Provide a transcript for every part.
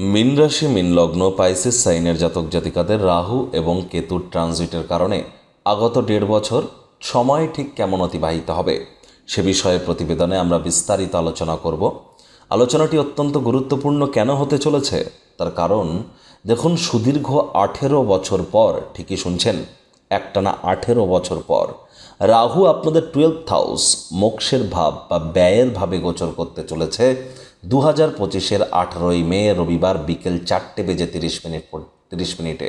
মিন রাশি, মিন লগ্ন, পাইসিস সাইনের জাতক জাতিকাদের রাহু এবং কেতুর ট্রানজিটের কারণে আগত দেড় বছর সময় ঠিক কেমন অতিবাহিত হবে সে বিষয়ে প্রতিবেদনে আমরা বিস্তারিত আলোচনা করব। আলোচনাটি অত্যন্ত গুরুত্বপূর্ণ কেন হতে চলেছে? তার কারণ, দেখুন সুদীর্ঘ আঠেরো বছর পর, ঠিকই শুনছেন, একটানা আঠেরো বছর পর, রাহু আপনাদের টুয়েলভ হাউস মোক্ষের ভাব বা ব্যয়ের ভাবে গোচর করতে চলেছে দু হাজার পঁচিশের আঠারোই মে, রবিবার বিকেল চারটে বেজে তিরিশ মিনিট তিরিশ মিনিটে।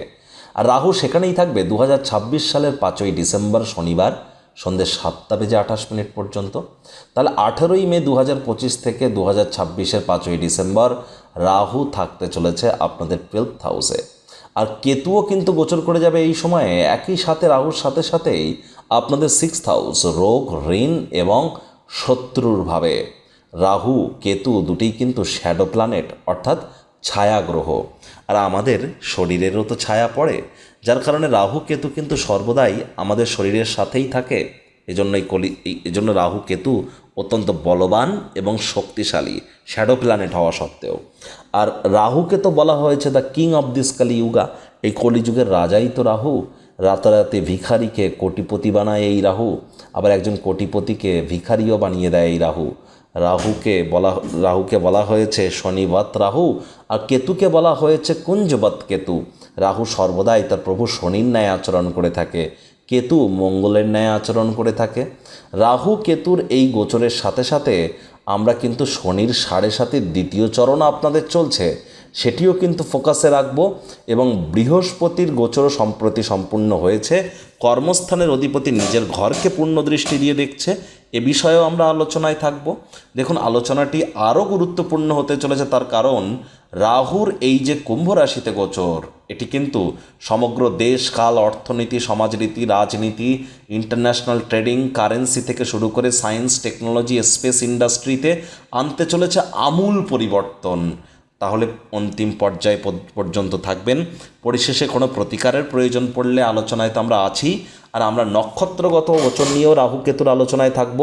আর রাহু সেখানেই থাকবে দু হাজার ছাব্বিশ সালের পাঁচই ডিসেম্বর শনিবার সন্ধ্যে সাতটা বেজে আঠাশ মিনিট পর্যন্ত। তাহলে আঠেরোই মে দু হাজার পঁচিশ থেকে দু হাজার ছাব্বিশের পাঁচই ডিসেম্বর রাহু থাকতে চলেছে আপনাদের টুয়েলভ হাউসে আর কেতুও কিন্তু গোচর করে যাবে এই সময়ে, একই সাথে রাহুর সাথে সাথেই আপনাদের সিক্স হাউস রোগ, ঋণ এবং শত্রুর ভাবে। রাহু, কেতু দুটিই কিন্তু শ্যাডো প্ল্যানেট অর্থাৎ ছায়া গ্রহ আর আমাদের শরীরেরও তো ছায়া পড়ে, যার কারণে রাহু, কেতু কিন্তু সর্বদাই আমাদের শরীরের সাথেই থাকে। এজন্য এই কলি এজন্য রাহু, কেতু অত্যন্ত বলবান এবং শক্তিশালী শ্যাডো প্ল্যানেট হওয়া সত্ত্বেও। আর রাহুকে তো বলা হয়েছে the king of this Kali Yuga, এই কলিযুগের রাজাই তো রাহু। রাতারাতি ভিখারিকে কোটিপতি বানায় এই রাহু, আবার একজন কোটিপতিকে ভিখারিও বানিয়ে দেয় এই রাহু। রাহুকে বলা রাহুকে বলা হয়েছে শনিবত রাহু, আর কেতুকে বলা হয়েছে কুঞ্জবত কেতু। রাহু সর্বদাই তার প্রভু শনির ন্যায় আচরণ করে থাকে, কেতু মঙ্গলের ন্যায় আচরণ করে থাকে। রাহু কেতুর এই গোচরের সাথে সাথে আমরা কিন্তু শনির সাড়ে সাথে দ্বিতীয় চরণ আপনাদের চলছে। সেটিও কিন্তু ফোকাসে রাখব এবং বৃহস্পতির গোচর সম্প্রতি সম্পূর্ণ হয়েছে। কর্মস্থানের অধিপতি নিজের ঘরকে পূর্ণ দৃষ্টি দিয়ে দেখছে। এ বিষয়েও আমরা আলোচনায় থাকব। দেখুন, আলোচনাটি আরও গুরুত্বপূর্ণ হতে চলেছে তার কারণ, রাহুর এই যে কুম্ভ রাশিতে গোচর, এটি কিন্তু সমগ্র দেশ, কাল, অর্থনীতি সমাজরীতি রাজনীতি, ইন্টারন্যাশনাল ট্রেডিং, কারেন্সি থেকে শুরু করে সায়েন্স, টেকনোলজি, স্পেস ইন্ডাস্ট্রিতে আনতে চলেছে আমূল পরিবর্তন। তাহলে অন্তিম পর্যায় পর্যন্ত থাকবেন। পরিশেষে কোনো প্রতিকারের প্রয়োজন পড়লে আলোচনায় তো আমরা আছি। আর আমরা নক্ষত্রগত গোচর নিয়েও রাহুকেতুর আলোচনায় থাকব।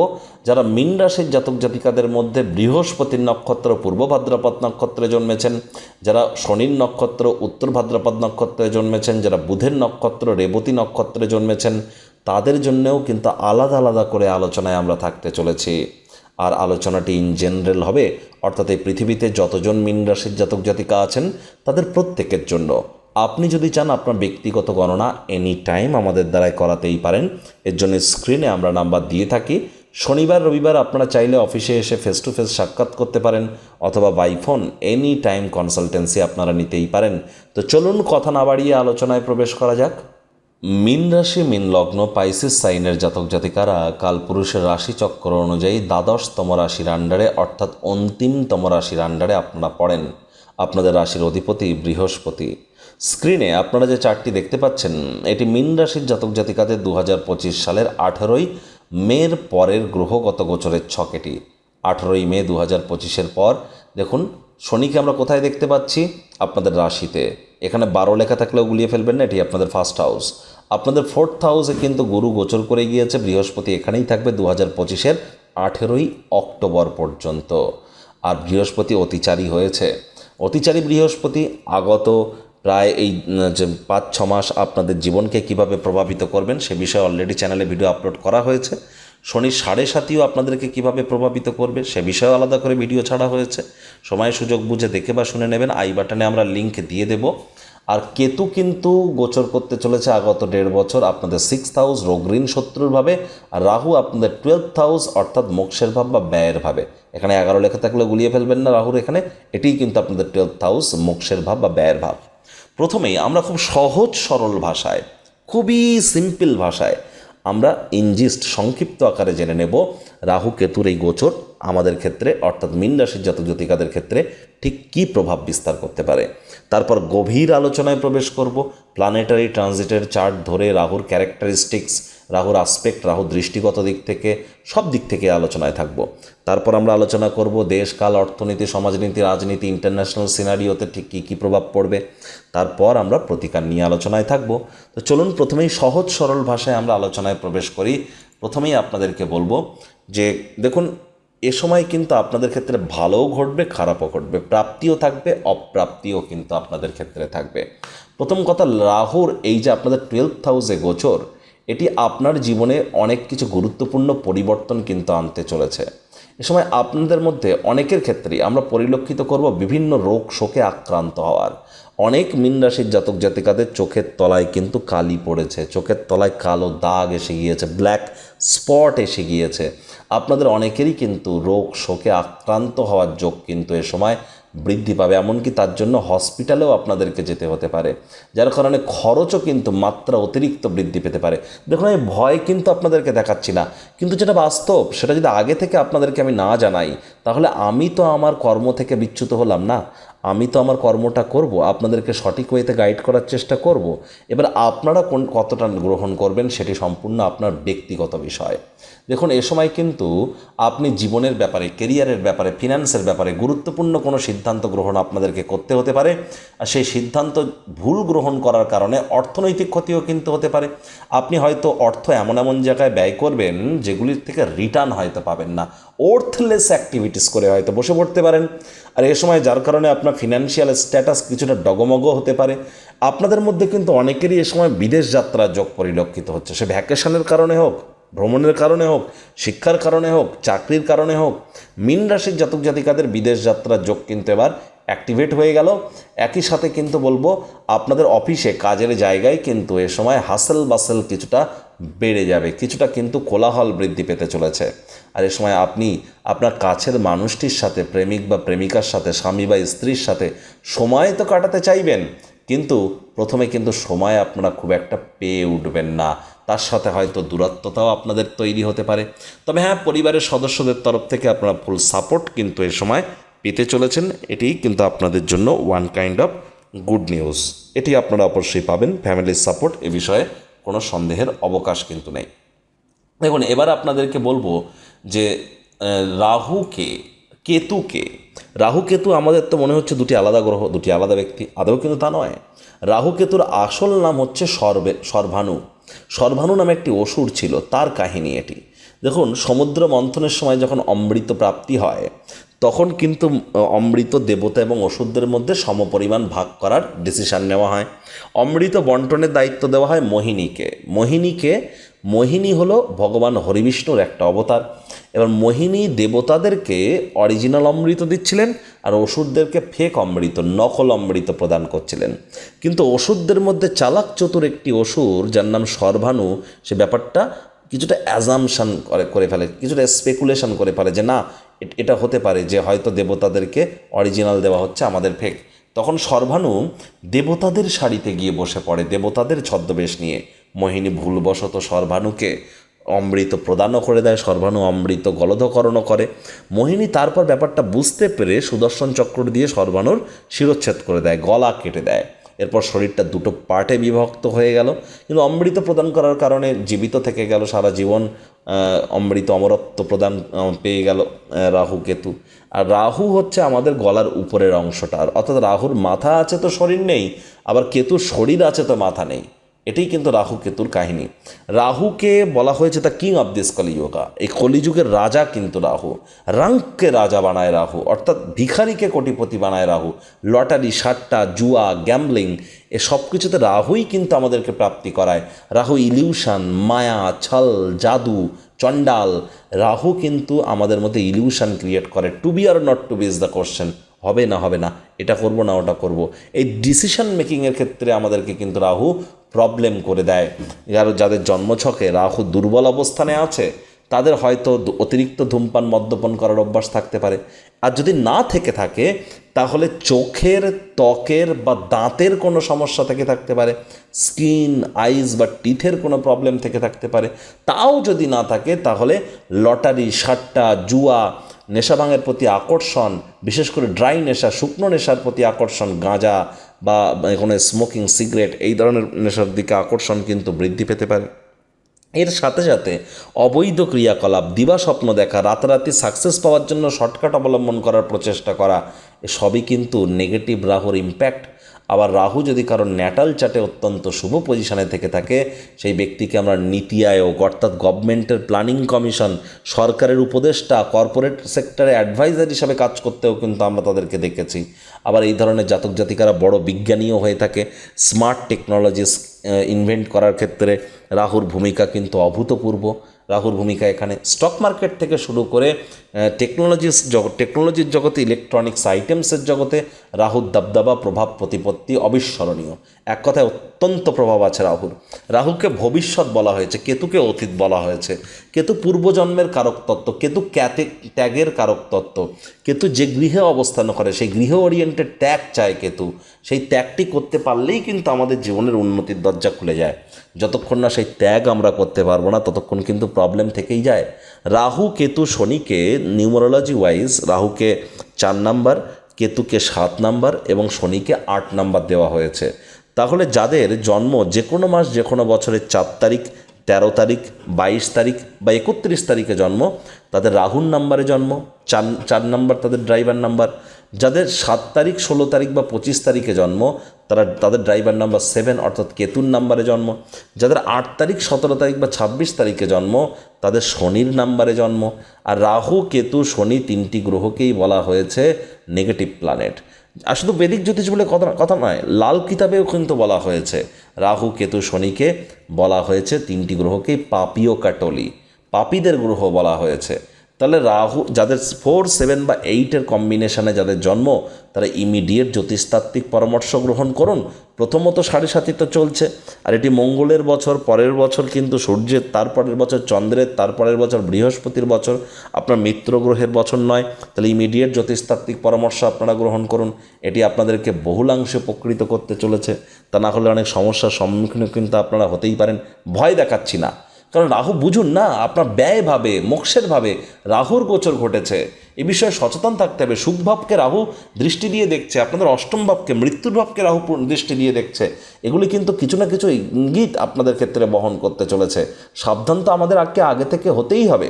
যারা মিন রাশির জাতক জাতিকাদের মধ্যে বৃহস্পতির নক্ষত্র, পূর্ব ভাদ্রপদ নক্ষত্রে জন্মেছেন, যারা শনির নক্ষত্র, উত্তর ভাদ্রপদ নক্ষত্রে জন্মেছেন, যারা বুধের নক্ষত্র, রেবতী নক্ষত্রে জন্মেছেন, তাদের জন্যেও কিন্তু আলাদা আলাদা করে আলোচনায় আমরা থাকতে চলেছি। আর আলোচনাটি ইন জেনারেল হবে, অর্থাৎ এই পৃথিবীতে যতজন মিন রাশির জাতক জাতিকা আছেন, তাদের প্রত্যেকের জন্য। আপনি যদি চান আপনার ব্যক্তিগত গণনা এনি টাইম আমাদের দ্বারাই করাতেই পারেন, এর জন্য স্ক্রিনে আমরা নাম্বার দিয়ে থাকি। শনিবার, রবিবার আপনারা চাইলে অফিসে এসে ফেস টু ফেস সাক্ষাৎ করতে পারেন, অথবা by phone any time consultancy আপনারা নিতেই পারেন। তো চলুন কথা না বাড়িয়ে আলোচনায় প্রবেশ করা যাক। মিন রাশি, মিন লগ্ন, পাইসিস সাইনের জাতক জাতিকারা কালপুরুষের রাশিচক্র অনুযায়ী দ্বাদশতম রাশির আন্ডারে অর্থাৎ অন্তিমতম রাশির আন্ডারে আপনারা পড়েন। আপনাদের রাশির অধিপতি বৃহস্পতি। স্ক্রিনে আপনারা যে চারটি দেখতে পাচ্ছেন, এটি মিন রাশির জাতক জাতিকাদের দু হাজার পঁচিশ সালের আঠেরোই মের পরের গ্রহগত গোচরের ছক এটি আঠেরোই মে দু হাজার পঁচিশের পর, দেখুন, শনিকে আমরা কোথায় দেখতে পাচ্ছি? আপনাদের রাশিতে। এখানে বারো লেখা থাকলেও গুলিয়ে ফেলবেন না, এটি আপনাদের ফার্স্ট হাউস আপনাদের ফোর্থ হাউসে কিন্তু গুরু গোচর করে গিয়েছে, বৃহস্পতি এখানেই থাকবে দু হাজার পঁচিশের আঠেরোই অক্টোবর পর্যন্ত। আর বৃহস্পতি অতিচারী হয়েছে। অতিচারী বৃহস্পতি আগত প্রায় এই যে পাঁচ ছ মাস আপনাদের জীবনকে কীভাবে প্রভাবিত করবেন সে বিষয়ে অলরেডি চ্যানেলে ভিডিও আপলোড করা হয়েছে। শনির সাড়ে সাতিও আপনাদেরকে কীভাবে প্রভাবিত করবে সে বিষয়ে আলাদা করে ভিডিও ছাড়া হয়েছে। সময়, সুযোগ বুঝে দেখে বা শুনে নেবেন। আই বাটনে আমরা লিঙ্ক দিয়ে দেব। আর কেতু কিন্তু গোচর করতে চলেছে আগত দেড় বছর। আপনাদের সিক্স হাউস রোগ ঋণ শত্রুর ভাবে। আর রাহু আপনাদের টুয়েলভ হাউস অর্থাৎ মোক্ষের ভাব বা ব্যয়ের ভাবে। এখানে এগারো লেখা থাকলে গুলিয়ে ফেলবেন না রাহুর এখানে। এটিই কিন্তু আপনাদের টুয়েলভ হাউস মোক্ষের ভাব বা ব্যয়ের ভাব। প্রথমেই আমরা খুব সহজ, সরল ভাষায়, খুবই সিম্পল ভাষায় আমরা ইনজিস্ট সংক্ষিপ্ত আকারে জেনে নেব। রাহু কেতুর এই গোচর আমাদের ক্ষেত্রে, অর্থাৎ মিন রাশির জাতক জাতিকাদের ক্ষেত্রে ঠিক কী প্রভাব বিস্তার করতে পারে? তারপর গভীর আলোচনায় প্রবেশ করব। প্ল্যানেটারি ট্রানজিটের চার্ট ধরে রাহুর ক্যারেক্টারিস্টিক্স রাহুর আসপেক্ট রাহু দৃষ্টিগত দিক থেকে সব দিক থেকে আলোচনায় থাকব। তারপর আমরা আলোচনা করব দেশ, কাল, অর্থনীতি, সমাজনীতি, রাজনীতি ইন্টারন্যাশনাল সিনারিওতে ঠিক কী কী প্রভাব পড়বে। তারপর আমরা প্রতিকার নিয়ে আলোচনায় থাকব। তো চলুন প্রথমেই সহজ সরল ভাষায় আমরা আলোচনায় প্রবেশ করি। প্রথমেই আপনাদেরকে বলব যে, দেখুন এ সময় কিন্তু আপনাদের ক্ষেত্রে ভালোও ঘটবে, খারাপও ঘটবে। প্রাপ্তিও থাকবে, অপ্রাপ্তিও কিন্তু আপনাদের ক্ষেত্রে থাকবে। প্রথম কথা রাহুর এই যে আপনাদের টুয়েলভ হাউসে গোচর, এটি আপনার জীবনে অনেক কিছু গুরুত্বপূর্ণ পরিবর্তন কিন্তু আনতে চলেছে। এ সময় আপনাদের মধ্যে অনেকের ক্ষেত্রেই আমরা পরিলক্ষিত করব বিভিন্ন রোগ শোকে আক্রান্ত হওয়ার। অনেক মীন রাশির জাতক জাতিকাদের চোখের তলায় কিন্তু কালি পড়েছে। চোখের তলায় কালো দাগ এসে গিয়েছে ব্ল্যাক স্পট এসে গিয়েছে। আপনাদের অনেকেরই কিন্তু রোগ শোকে আক্রান্ত হওয়ার যোগ কিন্তু এ সময় বৃদ্ধি পাবে, এমনকি তার জন্য হসপিটালেও আপনাদেরকে যেতে হতে পারে। যার কারণে খরচও কিন্তু মাত্রা অতিরিক্ত বৃদ্ধি পেতে পারে। দেখুন, আমি ভয় কিন্তু আপনাদেরকে দেখাচ্ছি না, কিন্তু যেটা বাস্তব, সেটা যদি আগে থেকে আপনাদেরকে আমি না জানাই, তাহলে আমি তো আমার কর্ম থেকে বিচ্যুত হলাম না। আমি তো আমার কর্মটা করব, আপনাদেরকে সঠিক ওয়েতে গাইড করার চেষ্টা করব। এবার আপনারা কোন কতটা গ্রহণ করবেন সেটি সম্পূর্ণ আপনার ব্যক্তিগত বিষয়। দেখুন, এ সময় কিন্তু আপনি জীবনের ব্যাপারে কেরিয়ারের ব্যাপারে, ফিনান্সের ব্যাপারে গুরুত্বপূর্ণ কোনো সিদ্ধান্ত গ্রহণ আপনাদেরকে করতে হতে পারে। আর সেই সিদ্ধান্ত ভুল গ্রহণ করার কারণে অর্থনৈতিক ক্ষতিও কিন্তু হতে পারে। আপনি হয়তো অর্থ এমন এমন জায়গায় ব্যয় করবেন যেগুলির থেকে রিটার্ন হয়তো পাবেন না। ওর্থলেস অ্যাক্টিভিটিস করে হয়তো বসে পড়তে পারেন। আর এ সময় যার কারণে আপনার ফিনান্সিয়াল স্ট্যাটাস কিছুটা ডগমগ হতে পারে। আপনাদের মধ্যে কিন্তু অনেকেরই এ সময় বিদেশ যাত্রার যোগ পরিলক্ষিত হচ্ছে। সে ভ্যাকেশনের কারণে হোক ভ্রমণের কারণে হোক, শিক্ষার কারণে হোক, চাকরির কারণে হোক, মিন রাশির জাতক জাতিকাদের বিদেশ যাত্রার যোগ কিন্তু এবার অ্যাক্টিভেট হয়ে গেল। একই সাথে কিন্তু বলব, আপনাদের অফিসে কাজের জায়গায় কিন্তু এ সময় হাসেল বাসেল কিছুটা বেড়ে যাবে, কিছুটা কিন্তু কোলাহল বৃদ্ধি পেতে চলেছে। আর এ সময় আপনি আপনার কাছের মানুষটির সাথে, প্রেমিক বা প্রেমিকার সাথে, স্বামী বা স্ত্রীর সাথে সময় তো কাটাতে চাইবেন। কিন্তু প্রথমে কিন্তু সময় আপনারা খুব একটা পেয়ে উঠবেন না। তার সাথে হয়তো দূরত্বতাও আপনাদের তৈরি হতে পারে। তবে হ্যাঁ পরিবারের সদস্যদের তরফ থেকে আপনারা ফুল সাপোর্ট কিন্তু এ সময় পেতে চলেছেন। এটি কিন্তু আপনাদের জন্য one kind of good news এটি আপনারা অবশ্যই পাবেন। ফ্যামিলির সাপোর্ট এ বিষয়ে কোনো সন্দেহের অবকাশ কিন্তু নেই। দেখুন, এবার আপনাদেরকে বলব যে রাহুকে, কেতুকে রাহু কেতু আমাদের তো মনে হচ্ছে দুটি আলাদা গ্রহ, দুটি আলাদা ব্যক্তি, আদৌ কিন্তু তা নয়। রাহু কেতুর আসল নাম হচ্ছে সর্বে, সর্বাণু। সর্বাণু নামে একটি অসুর ছিল, তার কাহিনী এটি। দেখুন, সমুদ্র মন্থনের সময় যখন অমৃত প্রাপ্তি হয়, তখন কিন্তু অমৃত দেবতা এবং ওষুধদের মধ্যে সমপরিমাণ ভাগ করার ডিসিশন নেওয়া হয়। অমৃত বন্টনের দায়িত্ব দেওয়া হয় মোহিনীকে। মোহিনীকে মোহিনী হলো ভগবান হরিবিষ্ণুর একটা অবতার। এবার মোহিনী দেবতাদেরকে অরিজিনাল অমৃত দিচ্ছিলেন আর ওষুধদেরকে ফেক অমৃত, নকল অমৃত প্রদান করছিলেন। কিন্তু ওষুধদের মধ্যে চালাক চতুর একটি অসুর, যার নাম সর্বাণু, সে ব্যাপারটা কিছুটা অ্যাজামশান করে করে ফেলে, কিছুটা স্পেকুলেশন করে ফেলে যে না, এটা হতে পারে যে হয়তো দেবতাদেরকে অরিজিনাল দেওয়া হচ্ছে, আমাদের ফেক তখন সর্বাণু দেবতাদের শাড়িতে গিয়ে বসে পড়ে, দেবতাদের ছদ্মবেশ নিয়ে। মোহিনী ভুলবশত সর্বাণুকে অমৃত প্রদানও করে দেয়, সর্বাণু অমৃত গলধকরণও করে। মোহিনী তারপর ব্যাপারটা বুঝতে পেরে সুদর্শন চক্র দিয়ে সর্বাণুর শিরোচ্ছেদ করে দেয়, গলা কেটে দেয়। এরপর শরীরটা দুটো পার্টে বিভক্ত হয়ে গেল। কিন্তু অমৃত প্রদান করার কারণে জীবিত থেকে গেল, সারা জীবন অমৃত অমরত্ব প্রদান পেয়ে গেল রাহু কেতু। আর রাহু হচ্ছে আমাদের গলার উপরের অংশটা। অর্থাৎ রাহুর মাথা আছে তো শরীর নেই, আবার কেতুর শরীর আছে তো মাথা নেই। এটাই কিন্তু রাহু কেতুর কাহিনী। রাহুকে বলা হয়েছে the king of this Kaliyuga. এই কলিযুগের রাজা কিন্তু রাহু। রাঙ্ককে রাজা বানায় রাহু, অর্থাৎ ভিখারিকে কোটিপতি বানায় রাহু। লটারি, সাট্টা, জুয়া, গ্যাম্বলিং, এ সব কিছুতে রাহুই কিন্তু আমাদেরকে প্রাপ্তি করায়। রাহু ইলিউশন, মায়া, ছল, জাদু, চণ্ডাল। রাহু কিন্তু আমাদের মধ্যে ইলিউশন ক্রিয়েট করে। To be or not to be is the question. হবে না হবে না, এটা করব না, ওটা করব। এই ডিসিশন মেকিংয়ের ক্ষেত্রে আমাদেরকে কিন্তু রাহু প্রবলেম করে দেয়। যারা যাদের জন্মছকে রাহু দুর্বল অবস্থানে আছে তাদের হয়তো অতিরিক্ত ধূমপান মদ্যপান করার অভ্যাস থাকতে পারে। আর যদি না থেকে থাকে, তাহলে চোখের ত্বকের বা দাঁতের কোনো সমস্যা থেকে থাকতে পারে, স্কিন, আইস বা টিথের কোনো প্রবলেম থেকে থাকতে পারে। তাও যদি না থাকে, তাহলে লটারি, সাট্টা, জুয়া নেশাভাঙের প্রতি আকর্ষণ, বিশেষ করে ড্রাই নেশা, শুকনো নেশার প্রতি আকর্ষণ, গাঁজা বা কোনো স্মোকিং সিগারেট, এই ধরনের নেশার দিকে আকর্ষণ কিন্তু বৃদ্ধি পেতে পারে। এর সাথে সাথে অবৈধ ক্রিয়াকলাপ, দিবা স্বপ্ন দেখা, রাতারাতি সাকসেস পাওয়ার জন্য শর্টকাট অবলম্বন করার প্রচেষ্টা করা সবই কিন্তু নেগেটিভ রাহুর ইম্প্যাক্ট আবার রাহু যদি কারোর ন্যাটাল চাটে অত্যন্ত শুভ পজিশনে থেকে থাকে, সেই ব্যক্তিকে আমরা নীতি আয়োগ অর্থাৎ গভর্নমেন্টের প্ল্যানিং কমিশন, সরকারের উপদেষ্টা, কর্পোরেট সেক্টরে অ্যাডভাইজার হিসাবে কাজ করতেও কিন্তু আমরা তাদেরকে দেখেছি। আবার এই ধরনের জাতক জাতিকারা বড় বিজ্ঞানীও হয়ে থাকে। স্মার্ট টেকনোলজিস ইনভেন্ট করার ক্ষেত্রে রাহুর ভূমিকা কিন্তু অভূতপূর্ব। রাহুর ভূমিকা এখানে স্টক মার্কেট থেকে শুরু করে টেকনোলজিস জগৎ টেকনোলজির জগতে ইলেকট্রনিক্স আইটেমসের জগতে রাহুর দাবদাবা প্রভাব প্রতিপত্তি অবিস্মরণীয়। এক কথায় অত্যন্ত প্রভাব আছে রাহুর। রাহুকে ভবিষ্যৎ বলা হয়েছে, কেতুকে অতীত বলা হয়েছে। কেতু পূর্বজন্মের কারক তত্ত্ব কেতু ক্যাতে, ত্যাগের কারক তত্ত্ব কেতু যে গৃহে অবস্থান করে, সেই গৃহ ওরিয়েন্টেড ত্যাগ চায় কেতু। সেই ত্যাগটি করতে পারলেই কিন্তু আমাদের জীবনের উন্নতির দরজা খুলে যায়। যতক্ষণ না সেই ত্যাগ আমরা করতে পারব না, ততক্ষণ কিন্তু প্রবলেম থেকেই যায়। রাহু কেতু শনিকে নিউমারোলজি ওয়াইজ রাহুকে চার নাম্বার, কেতুকে সাত নাম্বার এবং শনিকে আট নাম্বার দেওয়া হয়েছে। তাহলে যাদের জন্ম যে কোনো মাস, যে কোনো বছরের চার তারিখ, তেরো তারিখ, বাইশ তারিখ বা একত্রিশ তারিখে জন্ম, তাদের রাহুর নাম্বারে জন্ম, চার চার নাম্বার তাদের ড্রাইভার নাম্বার, যাদের সাত তারিখ, ষোলো তারিখ বা পঁচিশ তারিখে জন্ম তারা তাদের ড্রাইভার নাম্বার সেভেন অর্থাৎ কেতুর নাম্বারে জন্ম। যাদের আট তারিখ, সতেরো তারিখ বা ছাব্বিশ তারিখে জন্ম, তাদের শনির নাম্বারে জন্ম। আর রাহু, কেতু, শনি তিনটি গ্রহকেই বলা হয়েছে নেগেটিভ প্ল্যানেট আর শুধু বেদিক জ্যোতিষ বলে কথা কথা নয়, লাল কিতাবেও কিন্তু বলা হয়েছে। রাহু, কেতু, শনিকে বলা হয়েছে তিনটি গ্রহকেই পাপীয় কাটলি। পাপীদের গ্রহ বলা হয়েছে। তাহলে রাহু, যাদের ফোর সেভেন বা এইটের কম্বিনেশনে যাদের জন্ম, তারা ইমিডিয়েট জ্যোতিষতাত্ত্বিক পরামর্শ গ্রহণ করুন। প্রথমত সাড়ে সাতই তো চলছে। আর এটি মঙ্গলের বছর, পরের বছর কিন্তু সূর্যের, তারপরের বছর চন্দ্রের, তারপরের বছর বৃহস্পতির বছর আপনার মিত্র গ্রহের বছর নয়। তাহলে ইমিডিয়েট জ্যোতিষতাত্ত্বিক পরামর্শ আপনারা গ্রহণ করুন। এটি আপনাদেরকে বহুলাংশে উপকৃত করতে চলেছে। তা না হলে অনেক সমস্যার সম্মুখীন কিন্তু আপনারা হতেই পারেন। ভয় দেখাচ্ছি না। কারণ রাহু বুঝুন না, আপনার ব্যয় ভাবে মোক্ষের ভাবে রাহুর গোচর ঘটেছে। এ বিষয়ে সচেতন থাকতে হবে। সুখভাবকে রাহু দৃষ্টি দিয়ে দেখছে, আপনাদের অষ্টম ভাবকে, মৃত্যুর ভাবকে রাহু দৃষ্টি দিয়ে দেখছে। এগুলি কিন্তু কিছু না কিছু ইঙ্গিত আপনাদের ক্ষেত্রে বহন করতে চলেছে। সাবধান তো আমাদের আগে আগে থেকে হতেই হবে।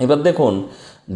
এবার দেখুন,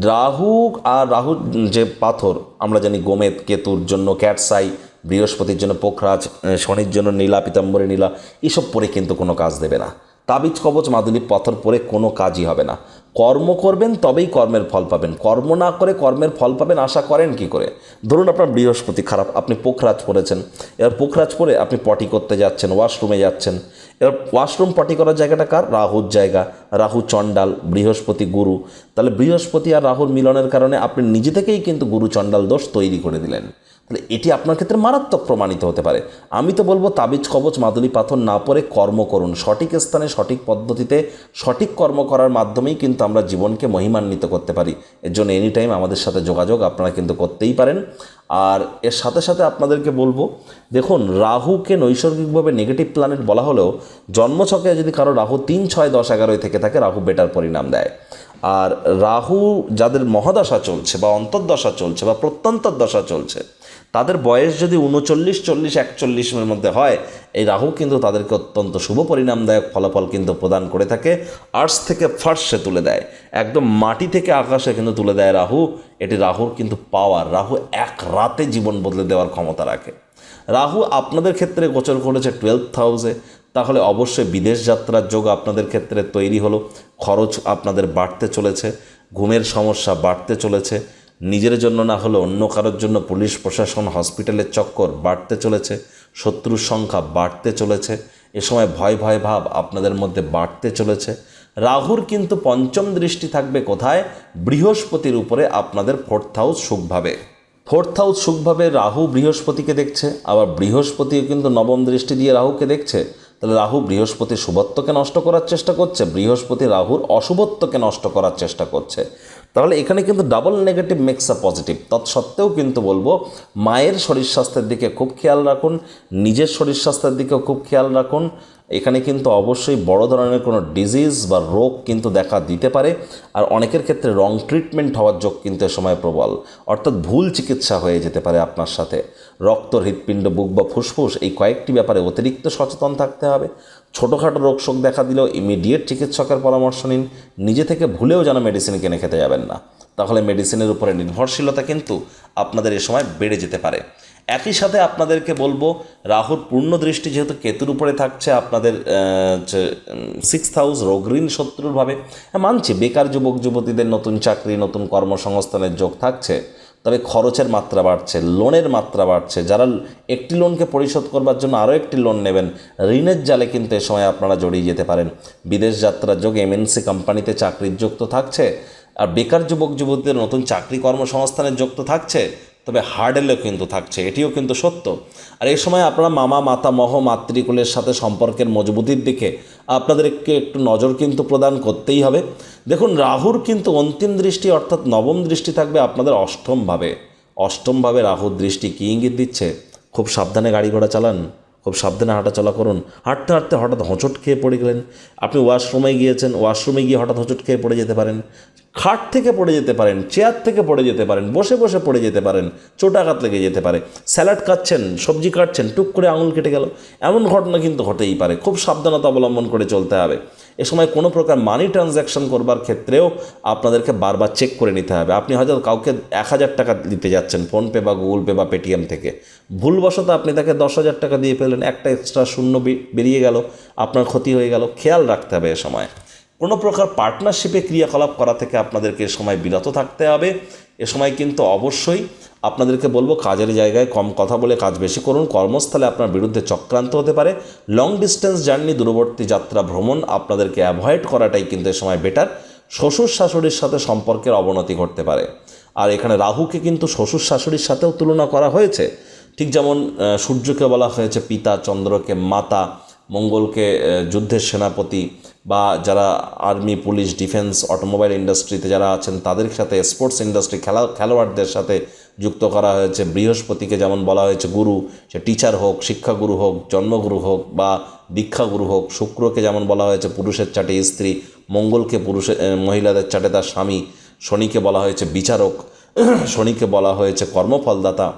রাহু আর রাহুর যে পাথর, আমরা জানি গোমেদ, কেতুর জন্য ক্যাটসাই, বৃহস্পতির জন্য পোখরাজ, শনির জন্য নীলা পিতাম্বরী নীলা, এসব পরে কিন্তু কোনো কাজ দেবে না। তাবিজ কবচ মাদুলি পাথর পরে কোনো কাজই হবে না। কর্ম করবেন তবেই কর্মের ফল পাবেন। কর্ম না করে কর্মের ফল পাবেন আশা করেন কি করে? ধরুন আপনার বৃহস্পতি খারাপ, আপনি পোখরাজ পড়েছেন। এবার পোখরাজ পরে আপনি পটি করতে যাচ্ছেন, ওয়াশরুমে যাচ্ছেন। এবার ওয়াশরুম পটি করার জায়গাটা কার? রাহুর জায়গা। রাহু চণ্ডাল, বৃহস্পতি গুরু। তাহলে বৃহস্পতি আর রাহুর মিলনের কারণে আপনি নিজে থেকেই কিন্তু গুরু চণ্ডাল দোষ তৈরি করে দিলেন। তাহলে এটি আপনার ক্ষেত্রে মারাত্মক প্রমাণিত হতে পারে। আমি তো বলব তাবিজ, কবচ, মাদুলি, পাথর না পরে কর্ম করুন। সঠিক স্থানে, সঠিক পদ্ধতিতে, সঠিক কর্ম করার মাধ্যমেই কিন্তু আমরা জীবনকে মহিমান্বিত করতে পারি। এর জন্য এনি টাইম আমাদের সাথে যোগাযোগ আপনারা কিন্তু করতেই পারেন। আর এর সাথে সাথে আপনাদেরকে বলব, দেখুন, রাহুকে নৈসর্গিকভাবে নেগেটিভ প্ল্যানেট বলা হলেও জন্মছকে যদি কারও রাহু তিন, ছয়, দশ, এগারোয় থেকে থাকে, রাহু বেটার পরিণাম দেয়। আর রাহু যাদের মহাদশা চলছে বা অন্তর্দশা চলছে বা প্রত্যন্তর দশা চলছে তাদের বয়স যদি উনচল্লিশ, চল্লিশ একচল্লিশের মধ্যে হয়, এই রাহু কিন্তু তাদেরকে অত্যন্ত শুভ পরিণামদায়ক ফলাফল কিন্তু প্রদান করে থাকে আর্টস থেকে ফার্স্টে তুলে দেয়। একদম মাটি থেকে আকাশে কিন্তু তুলে দেয় রাহু, এটি রাহুর কিন্তু পাওয়ার রাহু এক রাতে জীবন বদলে দেওয়ার ক্ষমতা রাখে। রাহু আপনাদের ক্ষেত্রে গোচর করেছে টুয়েলভ হাউসে তাহলে অবশ্যই বিদেশ যাত্রার যোগ আপনাদের ক্ষেত্রে তৈরি হলো, খরচ আপনাদের বাড়তে চলেছে, ঘুমের সমস্যা বাড়তে চলেছে নিজের জন্য না হলে অন্য কারোর জন্য পুলিশ, প্রশাসন, হসপিটালের চক্কর বাড়তে চলেছে, শত্রুর সংখ্যা বাড়তে চলেছে, এ সময় ভয় ভয় ভাব আপনাদের মধ্যে বাড়তে চলেছে। রাহুর কিন্তু পঞ্চম দৃষ্টি থাকবে কোথায়? বৃহস্পতির উপরে আপনাদের ফোর্থ হাউস সুখভাবে। ফোর্থ হাউস সুখভাবে রাহু বৃহস্পতিকে দেখছে, আবার বৃহস্পতিও কিন্তু নবম দৃষ্টি দিয়ে রাহুকে দেখছে। তাহলে রাহু বৃহস্পতির শুভত্বকে নষ্ট করার চেষ্টা করছে, বৃহস্পতি রাহুর অশুভত্বকে নষ্ট করার চেষ্টা করছে। তাহলে এখানে কিন্তু double negative makes a positive তৎসত্ত্বেও কিন্তু বলব, মায়ের শরীর স্বাস্থ্যের দিকে খুব খেয়াল রাখুন, নিজের শরীর স্বাস্থ্যের দিকেও খুব খেয়াল রাখুন। এখানে কিন্তু অবশ্যই বড় ধরনের কোনো ডিজিজ বা রোগ কিন্তু দেখা দিতে পারে। আর অনেকের ক্ষেত্রে রং ট্রিটমেন্ট হওয়ার যোগ কিন্তু এ সময় প্রবল। অর্থাৎ ভুল চিকিৎসা হয়ে যেতে পারে আপনার সাথে। রক্ত, হৃৎপিণ্ড, বুক বা ফুসফুস এই কয়েকটি ব্যাপারে অতিরিক্ত সচেতন থাকতে হবে। ছোটোখাটো রোগ শোক দেখা দিলেও ইমিডিয়েট চিকিৎসকের পরামর্শ নিন। নিজে থেকে ভুলেও যেন মেডিসিন কিনে খেতে যাবেন না। তাহলে মেডিসিনের উপরে নির্ভরশীলতা কিন্তু আপনাদের এ সময় বেড়ে যেতে পারে। একই সাথে আপনাদেরকে বলব, রাহুর পূর্ণ দৃষ্টি যেহেতু কেতুর উপরে থাকছে, আপনাদের সিক্স হাউস রোগঋণ শত্রুরভাবে মানছি, বেকার যুবক যুবতীদের নতুন চাকরি, নতুন কর্মসংস্থানের যোগ থাকছে, তবে খরচের মাত্রা বাড়ছে লোনের মাত্রা বাড়ছে, যারা একটি লোনকে পরিশোধ করবার জন্য আরও একটি লোন নেবেন, ঋণের জালে কিন্তু এ সময় আপনারা জড়িয়ে যেতে পারেন। বিদেশ যাত্রার যোগ এমএনসি কোম্পানিতে চাকরির যোগ তো থাকছে, আর বেকার যুবক যুবতীদের নতুন চাকরি কর্মসংস্থানের যোগ তো থাকছে তবে হার্ডেলও কিন্তু থাকছে, এটিও কিন্তু সত্য। আর এই সময় আপনারা মামা, মাতা, মহ, মাতৃকুলের সাথে সম্পর্কের মজবুতির দিকে আপনাদেরকে একটু নজর কিন্তু প্রদান করতেই হবে। দেখুন, রাহুর কিন্তু অন্তিম দৃষ্টি অর্থাৎ নবম দৃষ্টি থাকবে আপনাদের অষ্টমভাবে। অষ্টমভাবে রাহুর দৃষ্টি কী ইঙ্গিত দিচ্ছে? খুব সাবধানে গাড়ি ঘোড়া চালান, খুব সাবধানে হাঁটাচলা করুন। হাঁটতে হাঁটতে হঠাৎ হোঁচট খেয়ে পড়ে গেলেন। আপনি ওয়াশরুমে গিয়েছেন, ওয়াশরুমে গিয়ে হঠাৎ হোঁচট খেয়ে পড়ে যেতে পারেন। খাট থেকে পড়ে যেতে পারেন, চেয়ার থেকে পড়ে যেতে পারেন, বসে বসে পড়ে যেতে পারেন চোটাঘাত লেগে যেতে পারে, স্যালাড কাটছেন, সবজি কাটছেন, টুক করে আঙুল কেটে গেল, এমন ঘটনা কিন্তু ঘটেই পারে। খুব সাবধানতা অবলম্বন করে চলতে হবে। এ সময় কোনো প্রকার মানি ট্রানজ্যাকশন করবার ক্ষেত্রেও আপনাদেরকে বারবার চেক করে নিতে হবে। আপনি হয়তো কাউকে এক হাজার টাকা দিতে যাচ্ছেন ফোনপে বা গুগল পে বা পেটিএম থেকে। ভুলবশত আপনি তাকে দশ হাজার টাকা দিয়ে ফেললেন, একটা এক্সট্রা শূন্য বেরিয়ে গেল, আপনার ক্ষতি হয়ে গেল। খেয়াল রাখতে হবে এ সময়। কোনো প্রকার পার্টনারশিপে ক্রিয়াকলাপ করা থেকে আপনাদেরকে এ সময় বিরত থাকতে হবে। এ সময় কিন্তু অবশ্যই আপনাদেরকে বলব, কাজের জায়গায় কম কথা বলে কাজ বেশি করুন। কর্মস্থলে আপনার বিরুদ্ধে চক্রান্ত হতে পারে। লং ডিস্টেন্স জার্নি দূরবর্তী যাত্রা, ভ্রমণ আপনাদেরকে অ্যাভয়েড করাটাই কিন্তু এ সময় বেটার শ্বশুর শাশুড়ির সাথে সম্পর্কের অবনতি ঘটতে পারে। আর এখানে রাহুকে কিন্তু শ্বশুর শাশুড়ির সাথেও তুলনা করা হয়েছে। ঠিক যেমন সূর্যকে বলা হয়েছে পিতা, চন্দ্রকে মাতা, মঙ্গলকে যুদ্ধের সেনাপতি বা যারা আর্মি, পুলিশ, ডিফেন্স, অটোমোবাইল ইন্ডাস্ট্রিতে যারা আছেন, তাদের সাথে স্পোর্টস ইন্ডাস্ট্রি খেলা, খেলোয়াড়দের সাথে যুক্ত করা হয়েছে। বৃহস্পতিকে যেমন বলা হয়েছে, গুরু, সে টিচার হোক, শিক্ষাগুরু হোক, জন্মগুরু হোক বা দীক্ষাগুরু হোক, শুক্রকে যেমন বলা হয়েছে, পুরুষের চাটে স্ত্রী, মঙ্গলকে পুরুষের মহিলাদের চাটে তার স্বামী, শনিকে বলা হয়েছে বিচারক, শনিকে বলা হয়েছে কর্মফলদাতা।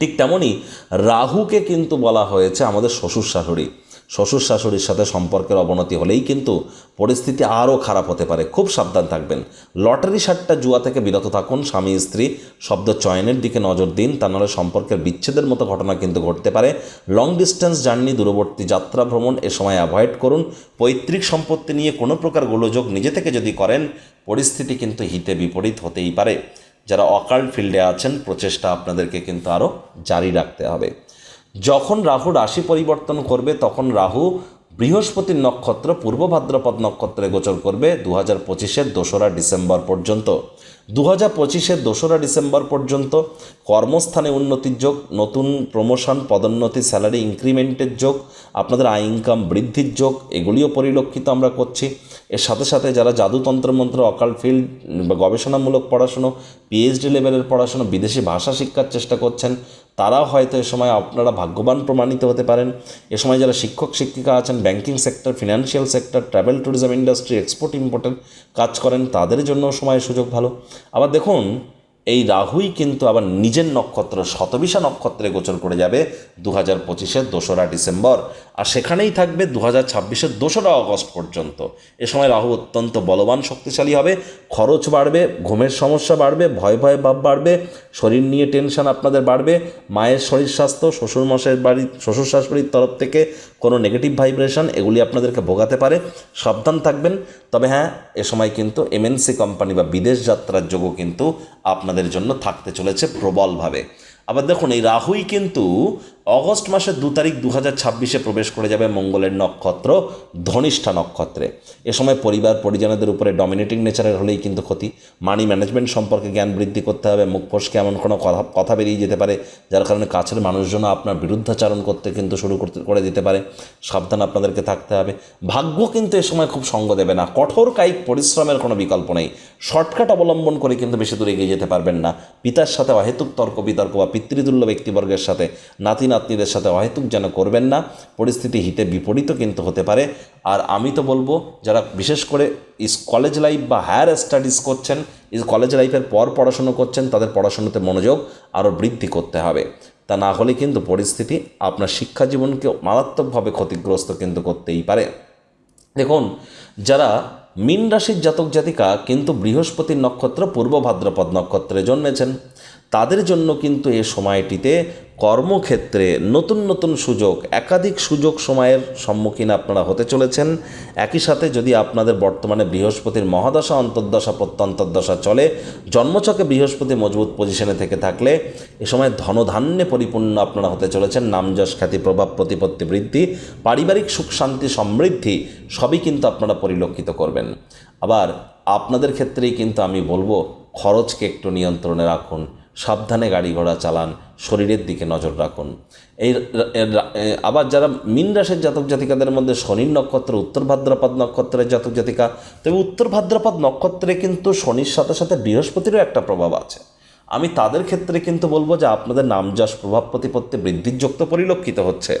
ঠিক তেমনই রাহুকে কিন্তু বলা হয়েছে আমাদের শ্বশুর শাশুড়ি। শ্বশুর শাশুড়ির সাথে সম্পর্কের অবনতি হলেই কিন্তু পরিস্থিতি আরও খারাপ হতে পারে। খুব সাবধান থাকবেন। লটারি সাটটা জুয়া থেকে বিরত থাকুন। স্বামী, স্ত্রী, শব্দ চয়নের দিকে নজর দিন। তা নাহলে সম্পর্কের বিচ্ছেদের মতো ঘটনা কিন্তু ঘটতে পারে। লং ডিস্টেন্স জার্নি, দূরবর্তী যাত্রা, ভ্রমণ এ সময় অ্যাভয়েড করুন। পৈতৃক সম্পত্তি নিয়ে কোনো প্রকার গোলযোগ নিজে থেকে যদি করেন, পরিস্থিতি কিন্তু হিতে বিপরীত হতেই পারে। যারা অকাল ফিল্ডে আছেন, প্রচেষ্টা আপনাদেরকে কিন্তু আরও জারি রাখতে হবে। যখন রাহু রাশি পরিবর্তন করবে, তখন রাহু বৃহস্পতির নক্ষত্র, পূর্ব ভাদ্রপদ নক্ষত্রে গোচর করবে দু হাজার পঁচিশের দোসরা ডিসেম্বর পর্যন্ত। দু হাজার পঁচিশের দোসরা ডিসেম্বর পর্যন্ত কর্মস্থানে উন্নতির যোগ, নতুন প্রমোশন পদোন্নতি স্যালারি ইনক্রিমেন্টের যোগ, আপনাদের আয় ইনকাম বৃদ্ধির যোগ, এগুলিও পরিলক্ষিত আমরা করছি। এর সাথে সাথে যারা জাদুতন্ত্র মন্ত্র অকাল ফিল্ড বা গবেষণামূলক পড়াশুনো পিএইচডি লেভেলের পড়াশুনো, বিদেশি ভাষা শিক্ষার চেষ্টা করছেন তারাও হয়তো এ সময় আপনারা ভাগ্যবান প্রমাণিত হতে পারেন। এ সময় যারা শিক্ষক, শিক্ষিকা আছেন banking sector financial sector travel tourism industry export ইম্পোর্টের কাজ করেন, তাদের জন্য সময় সুযোগ ভালো। আবার দেখুন এই রাহুই কিন্তু আবার নিজের নক্ষত্র, শতবিশা নক্ষত্রে গোচর করে যাবে দু হাজার পঁচিশের দোসরা ডিসেম্বর। আর সেখানেই থাকবে দু হাজার ছাব্বিশের দোসরা অগস্ট পর্যন্ত। এ সময় রাহু অত্যন্ত বলবান, শক্তিশালী হবে, খরচ বাড়বে, ঘুমের সমস্যা বাড়বে, ভয় ভয় ভাব বাড়বে, শরীর নিয়ে টেনশন আপনাদের বাড়বে, মায়ের শরীর স্বাস্থ্য, শ্বশুর মশাইয়ের বাড়ি, শ্বশুর শাশুড়ির তরফ থেকে কোনো নেগেটিভ ভাইব্রেশন এগুলি আপনাদেরকে ভোগাতে পারে। সাবধান থাকবেন। তবে হ্যাঁ এ সময় কিন্তু এমএনসি কোম্পানি বা বিদেশ যাত্রার যোগও কিন্তু আপনাদের জন্য থাকতে চলেছে প্রবলভাবে। আবার দেখুন এই রাহুই কিন্তু অগস্ট মাসের দু তারিখ দু হাজার ছাব্বিশে প্রবেশ করে যাবে মঙ্গলের নক্ষত্র, ধনিষ্ঠা নক্ষত্রে। এ সময় পরিবার, পরিজনদের উপরে ডমিনেটিং নেচারের হলেই কিন্তু ক্ষতি। মানি ম্যানেজমেন্ট সম্পর্কে জ্ঞান বৃদ্ধি করতে হবে। মুখ এমন কোনো কথা কথা বেরিয়ে যেতে পারে, যার কারণে কাছের মানুষজন আপনার বিরুদ্ধাচারণ করতে কিন্তু শুরু করতে, করে দিতে পারে। সাবধান আপনাদেরকে থাকতে হবে। ভাগ্য কিন্তু এ সময় খুব সঙ্গ দেবে না। কঠোর কায়িক পরিশ্রমের কোনো বিকল্প নেই। শর্টকাট অবলম্বন করে কিন্তু বেশি দূরে এগিয়ে যেতে পারবেন না। পিতার সাথে অহেতুক তর্ক বিতর্ক বা পিতৃতুল্য ব্যক্তিবর্গের সাথে নাতি নাতনিদের সাথে অহেতুক যেন করবেন না। পরিস্থিতি হিতে বিপরীত কিন্তু হতে পারে। আর আমি তো বলব, যারা বিশেষ করে ইস কলেজ লাইফ বা হায়ার স্টাডিজ করছেন কলেজ লাইফের পর পড়াশুনো করছেন, তাদের পড়াশুনোতে মনোযোগ আরও বৃদ্ধি করতে হবে। তা না হলে কিন্তু পরিস্থিতি আপনার শিক্ষা জীবনকে মারাত্মকভাবে ক্ষতিগ্রস্ত কিন্তু করতেই পারে। দেখুন, যারা মীন রাশির জাতক জাতিকা কিন্তু বৃহস্পতির নক্ষত্র, পূর্ব ভাদ্রপদ নক্ষত্রে জন্মেছেন। তাদের জন্য কিন্তু এ সময়টিতে কর্মক্ষেত্রে নতুন নতুন সুযোগ, একাধিক সুযোগ সময়ের সম্মুখীন আপনারা হতে চলেছেন। একই সাথে যদি আপনাদের বর্তমানে বৃহস্পতির মহাদশা, অন্তর্দশা, প্রত্যন্তর্দশা চলে জন্মচকে বৃহস্পতি মজবুত পজিশনে থেকে থাকলে এ সময় ধনধান্যে পরিপূর্ণ আপনারা হতে চলেছেন। নামযশ খ্যাতি, প্রভাব, প্রতিপত্তি, বৃদ্ধি, পারিবারিক সুখ, শান্তি, সমৃদ্ধি সবই কিন্তু আপনারা পরিলক্ষিত করবেন। আবার আপনাদের ক্ষেত্রেই কিন্তু আমি বলব, খরচকে একটু নিয়ন্ত্রণে রাখুন। সাবধানে গাড়ি ঘোড়া চালান, শরীরের দিকে নজর রাখুন। এই আবার যারা মিন রাশির জাতক জাতিকাদের মধ্যে শনির নক্ষত্র, উত্তর ভাদ্রপদ নক্ষত্রের জাতক জাতিকা, তবে উত্তর ভাদ্রপদ নক্ষত্রে কিন্তু শনির সাথে সাথে বৃহস্পতিরও একটা প্রভাব আছে। আমি তাদের ক্ষেত্রে কিন্তু বলব যে আপনাদের নামযশ প্রভাব প্রতিপত্তি বৃদ্ধির যোগ তো পরিলক্ষিত হচ্ছে।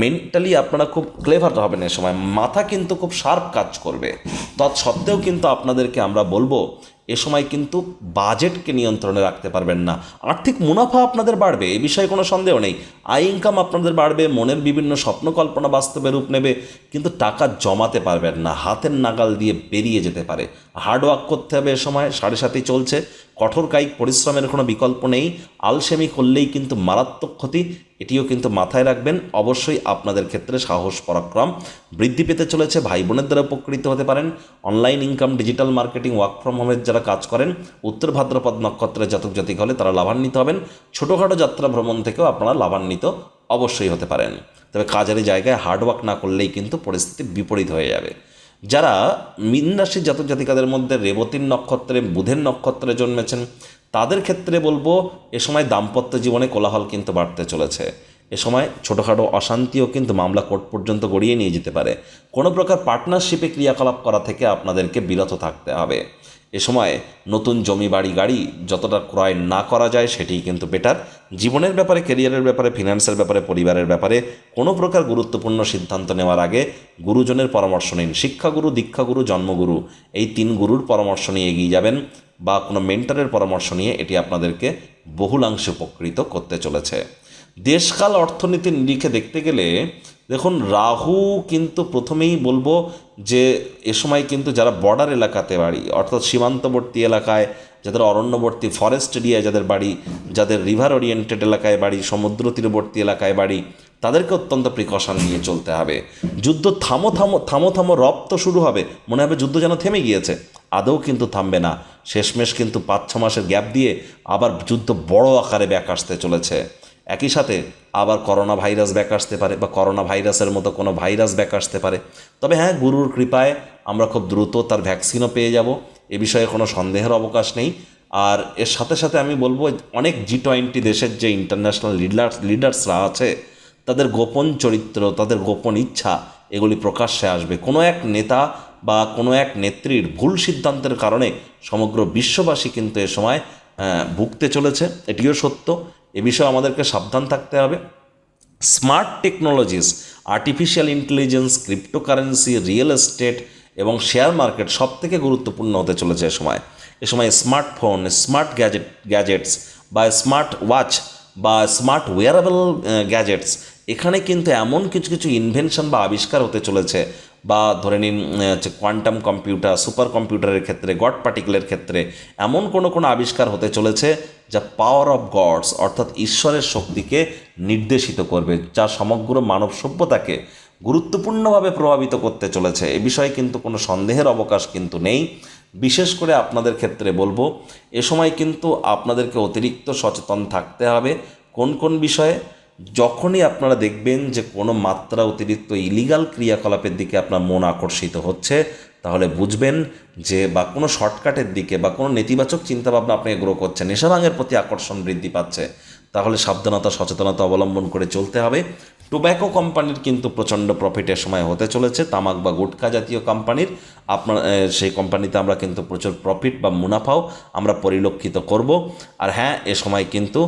মেন্টালি আপনারা খুব ক্লেভার হবেন এ সময়। মাথা কিন্তু খুব শার্প কাজ করবে। তৎসত্ত্বেও কিন্তু আপনাদেরকে আমরা বলব এ সময় কিন্তু বাজেটকে নিয়ন্ত্রণে রাখতে পারবেন না। আর্থিক মুনাফা আপনাদের বাড়বে, এ বিষয়ে কোনো সন্দেহ নেই। আয় ইনকাম আপনাদের বাড়বে, মনের বিভিন্ন স্বপ্নকল্পনা বাস্তবে রূপ নেবে, কিন্তু টাকা জমাতে পারবেন না, হাতের নাগাল দিয়ে বেরিয়ে যেতে পারে। হার্ডওয়ার্ক করতে হবে এ সময়, সাড়ে সাথেই চলছে কঠোর কায়িক পরিশ্রমের কোনো বিকল্প নেই। আলসেমি করলেই কিন্তু মারাত্মক ক্ষতি, এটিও কিন্তু মাথায় রাখবেন। অবশ্যই আপনাদের ক্ষেত্রে সাহস, পরাক্রম বৃদ্ধি পেতে চলেছে। ভাই বোনের দ্বারা উপকৃত হতে পারেন। Online income, digital marketing, work from হোমের যারা কাজ করেন, উত্তর ভাদ্রপদ নক্ষত্রের জাতক জাতিক হলে তারা লাভান্বিত হবেন। ছোটোখাটো যাত্রা ভ্রমণ থেকেও আপনারা লাভান্বিত অবশ্যই হতে পারেন। তবে কাজের জায়গায় হার্ডওয়ার্ক না করলেই কিন্তু পরিস্থিতি বিপরীত হয়ে যাবে। যারা মীন জাতক জাতিকাদের মধ্যে রেবতীর নক্ষত্রে, বুধের নক্ষত্রে জন্মেছেন, তাদের ক্ষেত্রে বলব এ সময় দাম্পত্য জীবনে কোলাহল কিন্তু বাড়তে চলেছে। এ সময় ছোটোখাটো অশান্তিও কিন্তু মামলা কোর্ট পর্যন্ত গড়িয়ে নিয়ে যেতে পারে। কোনো প্রকার পার্টনারশিপে ক্রিয়াকলাপ করা থেকে আপনাদেরকে বিরত থাকতে হবে। এ সময় নতুন জমি, বাড়ি, গাড়ি যতটা ক্রয় না করা যায় সেটিই কিন্তু বেটার জীবনের ব্যাপারে কেরিয়ারের ব্যাপারে ফিনান্সের ব্যাপারে, পরিবারের ব্যাপারে কোনো প্রকার গুরুত্বপূর্ণ সিদ্ধান্ত নেওয়ার আগে গুরুজনের পরামর্শ নিন। শিক্ষাগুরু, দীক্ষাগুরু, জন্মগুরু এই তিন গুরুর পরামর্শ নিয়ে এগিয়ে যাবেন বা কোনো মেন্টারের পরামর্শ নিয়ে এটি আপনাদেরকে বহুলাংশে উপকৃত করতে চলেছে। দেশকাল অর্থনীতির নিরিখে দেখতে গেলে দেখুন, রাহু কিন্তু প্রথমেই বলব যে, এ সময় কিন্তু যারা বর্ডার এলাকাতে বাড়ি, অর্থাৎ সীমান্তবর্তী এলাকায়, যাদের অরণ্যবর্তী ফরেস্ট এরিয়ায় যাদের বাড়ি, যাদের রিভার ওরিয়েন্টেড এলাকায় বাড়ি, সমুদ্র তীরবর্তী এলাকায় বাড়ি, তাদেরকে অত্যন্ত প্রিকশন নিয়ে চলতে হবে। যুদ্ধ থামো থামো থামো থামো, রপ্ত শুরু হবে। মনে হবে যুদ্ধ যেন থেমে গিয়েছে। আদৌ কিন্তু থামবে না। শেষমেশ কিন্তু পাঁচ ছ মাসের গ্যাপ দিয়ে আবার যুদ্ধ বড় আকারে ব্যাক আসতে চলেছে। একই সাথে আবার করোনা ভাইরাস ব্যাক আসতে পারে বা করোনা ভাইরাসের মতো কোনো ভাইরাস ব্যাক আসতে পারে। তবে হ্যাঁ গুরুর কৃপায় আমরা খুব দ্রুত তার ভ্যাকসিনও পেয়ে যাব, এ বিষয়ে কোনো সন্দেহের অবকাশ নেই। আর এর সাথে সাথে আমি বলব, অনেক জি টোয়েন্টি দেশের যে ইন্টারন্যাশনাল লিডার্স লিডার্সরা আছে, তাদের গোপন চরিত্র, তাদের গোপন ইচ্ছা, এগুলি প্রকাশ্যে আসবে। কোনো এক নেতা বা কোনো এক নেত্রীর ভুল সিদ্ধান্তের কারণে সমগ্র বিশ্ববাসী কিন্তু এ সময় ভুগতে চলেছে, এটিও সত্য। এ বিষয়ে আমাদেরকে সাবধান থাকতে হবে। Smart technologies artificial intelligence cryptocurrency real estate এবং শেয়ার মার্কেট সব থেকে গুরুত্বপূর্ণ হতে চলেছে এ সময়। এ সময় স্মার্টফোন স্মার্ট গ্যাজেট গ্যাজেটস বা স্মার্ট ওয়াচ বা স্মার্ট ওয়ারেবল গ্যাজেটস এখানে কিন্তু এমন কিছু কিছু ইনভেনশন বা আবিষ্কার হতে চলেছে বা ধরে নিন হচ্ছে কোয়ান্টাম কম্পিউটার সুপার কম্পিউটারের ক্ষেত্রে গড পার্টিকেলের ক্ষেত্রে এমন কোনো কোনো আবিষ্কার হতে চলেছে যা পাওয়ার অফ গডস অর্থাৎ ঈশ্বরের শক্তিকে নির্দেশিত করবে, যা সমগ্র মানব সভ্যতাকে গুরুত্বপূর্ণভাবে প্রভাবিত করতে চলেছে। এ বিষয়ে কিন্তু কোনো সন্দেহের অবকাশ কিন্তু নেই। বিশেষ করে আপনাদের ক্ষেত্রে বলব, এ সময় কিন্তু আপনাদেরকে অতিরিক্ত সচেতন থাকতে হবে। কোন কোন বিষয়ে? যখনই আপনারা দেখবেন যে কোনো মাত্রা অতিরিক্ত ইলিগাল ক্রিয়াকলাপের দিকে আপনার মন আকর্ষিত হচ্ছে, তাহলে বুঝবেন যে বা কোনো শর্টকাটের দিকে বা কোনো নেতিবাচক চিন্তাভাবনা আপনাকে গ্রো করছে, নেশাভাঙের প্রতি আকর্ষণ বৃদ্ধি পাচ্ছে। তাহলে সাবধানতা, সচেতনতা অবলম্বন করে চলতে হবে। টোব্যাকো কোম্পানির কিন্তু প্রচণ্ড প্রফিটের সময় হতে চলেছে। তামাক বা গুটখা জাতীয় কোম্পানির আপনার সেই কোম্পানিতে আমরা কিন্তু প্রচুর প্রফিট বা মুনাফাও আমরা পরিলক্ষিত করব। আর হ্যাঁ এ সময় কিন্তু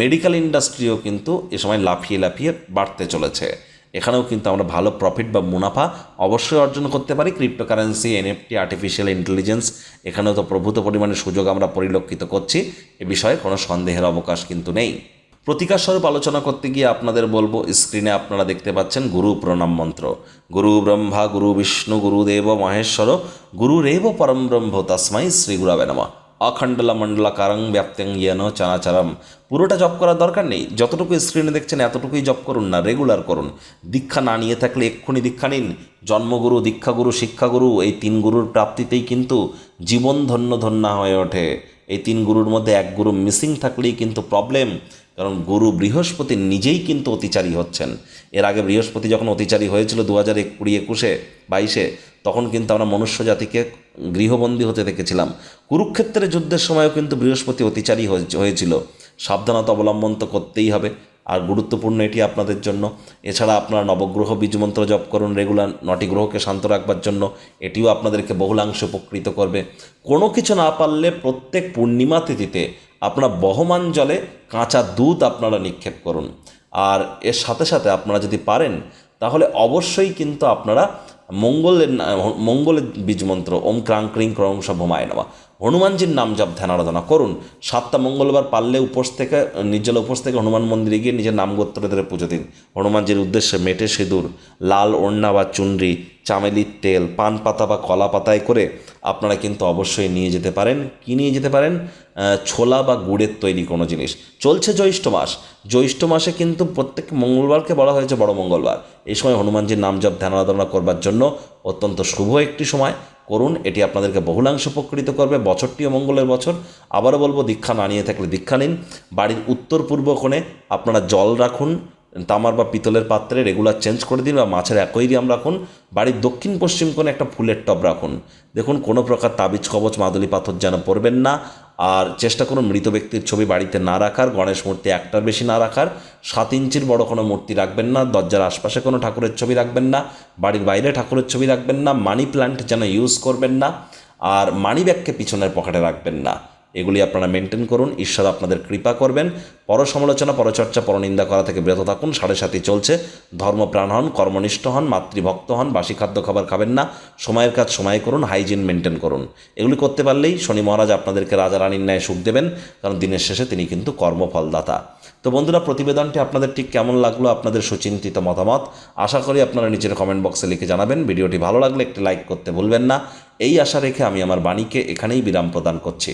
মেডিকেল ইন্ডাস্ট্রিও কিন্তু এ সময় লাফিয়ে লাফিয়ে বাড়তে চলেছে। এখানেও কিন্তু আমরা ভালো প্রফিট বা মুনাফা অবশ্যই অর্জন করতে পারি। ক্রিপ্টোকারেন্সি এনএফটি আর্টিফিশিয়াল ইন্টেলিজেন্স এখানেও তো প্রভূত পরিমাণে সুযোগ আমরা পরিলক্ষিত করছি। এ বিষয়ে কোনো সন্দেহের অবকাশ কিন্তু নেই। প্রতিকার স্বরূপ আলোচনা করতে গিয়ে আপনাদের বলব, স্ক্রিনে আপনারা দেখতে পাচ্ছেন গুরু প্রণাম মন্ত্র। গুরু ব্রহ্মা, গুরু বিষ্ণু গুরুদেব মহেশ্বর গুরুরেব পরম ব্রহ্ম তস্মাই শ্রী গুরাবে নমঃ। অখণ্ডলা কারং ব্যাপ্তেং ইয়েন চানাচারম। পুরোটা জপ করার দরকার নেই। যতটুকু স্ক্রিনে দেখছেন এতটুকুই জপ করুন না রেগুলার করুন। দীক্ষা না নিয়ে থাকলে এক্ষুনি দীক্ষা নিন। জন্মগুরু, দীক্ষাগুরু, শিক্ষাগুরু, এই তিন গুরুর প্রাপ্তিতেই কিন্তু জীবন ধন্য ধন্য হয়ে ওঠে। এই তিন গুরুর মধ্যে এক গুরু মিসিং থাকলেই কিন্তু প্রবলেম কারণ গুরু বৃহস্পতি নিজেই কিন্তু অতিচারী হচ্ছেন। এর আগে বৃহস্পতি যখন অতিচারী হয়েছিল দু হাজার কুড়ি একুশে, বাইশে, তখন কিন্তু আমরা মনুষ্য জাতিকে গৃহবন্দী হতে দেখেছিলাম। কুরুক্ষেত্রের যুদ্ধের সময়ও কিন্তু বৃহস্পতি অতিচারী হয়ে- হয়েছিল। সাবধানতা অবলম্বন তো করতেই হবে। আর গুরুত্বপূর্ণ এটি আপনাদের জন্য। এছাড়া আপনারা নবগ্রহ বীজমন্ত্র জপ করুন রেগুলার, নটি গ্রহকে শান্ত রাখবার জন্য। এটিও আপনাদেরকে বহুলাংশ উপকৃত করবে। কোনো কিছু না পারলে প্রত্যেক পূর্ণিমা তিথিতে আপনারা বহমান জলে কাঁচা দুধ আপনারা নিক্ষেপ করুন। আর এর সাথে সাথে আপনারা যদি পারেন, তাহলে অবশ্যই কিন্তু আপনারা মঙ্গলের মঙ্গলের বীজমন্ত্র, ওম ক্রাং ক্রিং ক্রং সভমায় নেওয়া হনুমানজির নাম জপ ধ্যান আরাধনা করুন। সাতটা মঙ্গলবার পারলে উপোস থেকে, নির্জল উপোস থেকে হনুমান মন্দিরে গিয়ে নিজের নাম গোত্র ধরে পুজো দিন। হনুমানজির উদ্দেশ্যে মেটে সিঁদুর, লাল ওড়না বা চুনরি চামেলির তেল, পান পাতা বা কলা পাতায় করে আপনারা কিন্তু অবশ্যই নিয়ে যেতে পারেন। কি নিয়ে যেতে পারেন? ছোলা বা গুড়ের তৈরি কোনো জিনিস। চলছে জ্যৈষ্ঠ মাস। জ্যৈষ্ঠ মাসে কিন্তু প্রত্যেক মঙ্গলবারকে বলা হয়েছে বড় মঙ্গলবার। এই সময় হনুমানজির নাম জপ, ধ্যান আরাধনা করবার জন্য অত্যন্ত শুভ একটি সময়। করুন, এটি আপনাদেরকে বহুলাংশ উপকৃত করবে। বছরটিও মঙ্গলের বছর। আবারও বলব, দীক্ষা না নিয়ে থাকলে দীক্ষা নিন। বাড়ির উত্তর পূর্ব কোণে আপনারা জল রাখুন। তামার বা পিতলের পাত্রে রেগুলার চেঞ্জ করে দিন বা মাছের অ্যাকোয়ারিয়াম রাখুন বাড়ির দক্ষিণ পশ্চিম কোণে একটা ফুলের টব রাখুন। দেখুন, কোনো প্রকার তাবিজ, কবচ, মাদুলি, পাথর যেন পড়বেন না। আর চেষ্টা করুন মৃত ব্যক্তির ছবি বাড়িতে না রাখার, গণেশ মূর্তি একটার বেশি না রাখার। সাত ইঞ্চির বড় কোনো মূর্তি রাখবেন না, দরজার আশপাশে কোনো ঠাকুরের ছবি রাখবেন না, বাড়ির বাইরে ঠাকুরের ছবি রাখবেন না, মানি প্ল্যান্ট যেন ইউজ করবেন না। আর মানি ব্যাগকে পিছনের পকেটে রাখবেন না। এগুলি আপনারা মেনটেন করুন, ঈশ্বর আপনাদের কৃপা করবেন। পর সমালোচনা পরচর্চা, পরনিন্দা করা থেকে বিরত থাকুন, সাড়ে সাথী চলছে। ধর্মপ্রাণ হন, কর্মনিষ্ঠ হন, মাতৃভক্ত হন, বাসি খাদ্য খাবার খাবেন না, সময়ের কাজ সময়ে করুন হাইজিন মেনটেন করুন। এগুলি করতে পারলেই শনি মহারাজ আপনাদেরকে রাজা রানীর ন্যায় সুখ দেবেন, কারণ দিনের শেষে তিনি কিন্তু কর্মফলদাতা। তো বন্ধুরা, প্রতিবেদনটি আপনাদের ঠিক কেমন লাগল, আপনাদের সুচিন্তিত মতামত, আশা করি আপনারা নিচের কমেন্ট বক্সে লিখে জানাবেন। ভিডিওটি ভালো লাগলে একটি লাইক করতে ভুলবেন না। এই আশা রেখে আমি আমার বাণীকে এখানেই বিরাম প্রদান করছি।